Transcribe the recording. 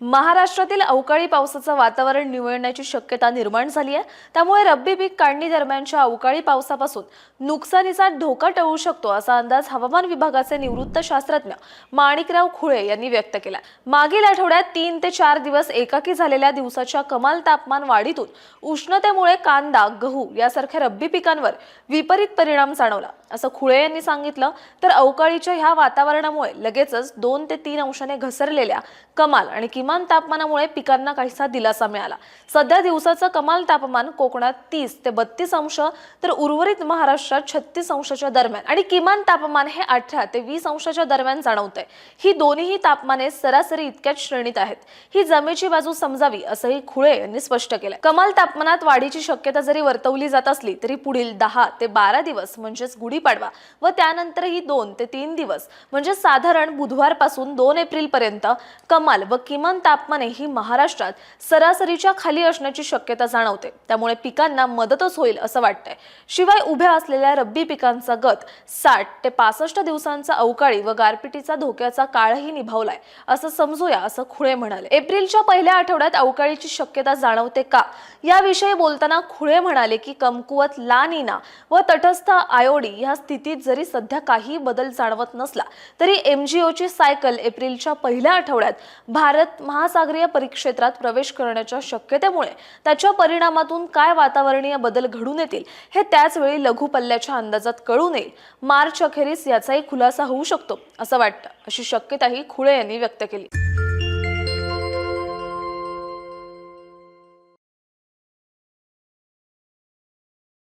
महाराष्ट्रातील अवकाळी पावसाचं वातावरण निवळण्याची शक्यता निर्माण झाली आहे. त्यामुळे रब्बी पीक काढणी दरम्यानच्या अवकाळी पावसापासून नुकसानीचा धोका टळू शकतो असा अंदाज हवामान विभागाचे निवृत्त शास्त्रज्ञ माणिकराव खुळे यांनी व्यक्त केला मागील आठवड्यात तीन ते चार दिवस एकाकी झालेल्या दिवसाच्या कमाल तापमान वाढीतून उष्णतेमुळे कांदा गहू यासारख्या रब्बी पिकांवर विपरीत परिणाम जाणवला. असं खुळे यांनी सांगितलं तर अवकाळीच्या ह्या वातावरणामुळे लगेचच दोन ते तीन अंशाने घसरलेल्या कमाल आणि किमान तापमानामुळे पिकांना काहीसा दिलासा मिळाला. सध्या दिवसाचं कमाल तापमान कोकणात तीस ते बत्तीस अंश तर उर्वरित महाराष्ट्रात छत्तीस अंशाच्या दरम्यान. आणि किमान तापमान हे अठरा ते वीस अंशाच्या दरम्यान जाणवतंय. ही दोन्ही तापमाने सरासरी इतक्याच श्रेणीत आहेत. ही जमेची बाजू समजावी असंही खुळे यांनी स्पष्ट केलं कमाल तापमानात वाढीची शक्यता जरी वर्तवली जात असली तरी पुढील दहा ते बारा दिवस म्हणजेच गुढीपाडवा व त्यानंतरही दोन ते तीन दिवस म्हणजे साधारण बुधवारपासून दोन एप्रिल पर्यंत कमाल व किमान तापमाने ही महाराष्ट्रात सरासरीच्या खाली असण्याची शक्यता जाणवते. त्यामुळे पिकांना मदतच होईल असं वाटतंय. शिवाय उभ्या असलेल्या रब्बी पिकांचा गत साठ ते पासष्ट दिवसांचा अवकाळी व गारपिटीचा धोक्याचा काळही निभावलाय असं समजूया असं खुळे म्हणाले. एप्रिलच्या पहिल्या आठवड्यात अवकाळीची शक्यता जाणवते का? याविषयी बोलताना खुळे म्हणाले की कमकुवत लानिना व तटस्थ आयोडी ह्या स्थितीत जरी सध्या काही बदल जाणवत नसला तरी एमजीओची सायकल एप्रिलच्या पहिल्या आठवड्यात भारत महासागरीय परिक्षेत्रात प्रवेश करण्याच्या शक्यतेमुळे त्याच्या परिणामातून काय वातावरणीय बदल घडून येतील हे त्याच वेळी लघु पल्ल्याच्या अंदाजात कळून येईल मार्च अखेरीस याचाही खुलासा होऊ शकतो असं वाटतं अशी शक्यताही खुळे यांनी व्यक्त केली.